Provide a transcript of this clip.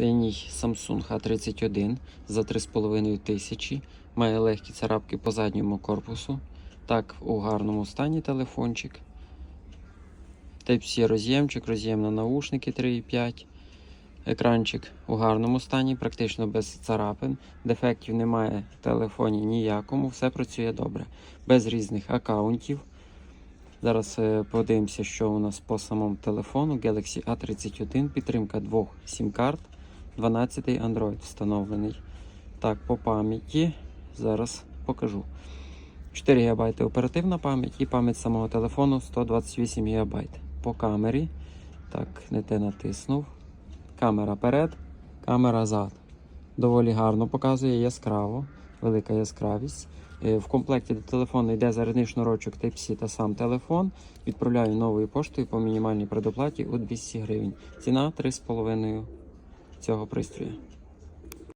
Синій Samsung A31 за 3,5 тисячі. Має легкі царапки по задньому корпусу. Так, у гарному стані телефончик. Type-C роз'ємчик, роз'єм на наушники 3,5. Екранчик у гарному стані, практично без царапин. Дефектів немає в телефоні ніякому, все працює добре. Без різних аккаунтів. Зараз е, подивимося, що у нас по самому телефону. Galaxy A31, підтримка двох сім-карт, 12 Android встановлений. Так, по пам'яті зараз покажу. 4 ГБ оперативна пам'ять і пам'ять самого телефону 128 ГБ. По камері. Так, не те натиснув. Камера перед, камера зад. Доволі гарно показує яскраво, велика яскравість. Е, В комплекті до телефону йде зарядний шнурочок Type-C та сам телефон. Відправляю новою поштою по мінімальній предоплаті у 200 гривень. Ціна 3,5 цього пристрою.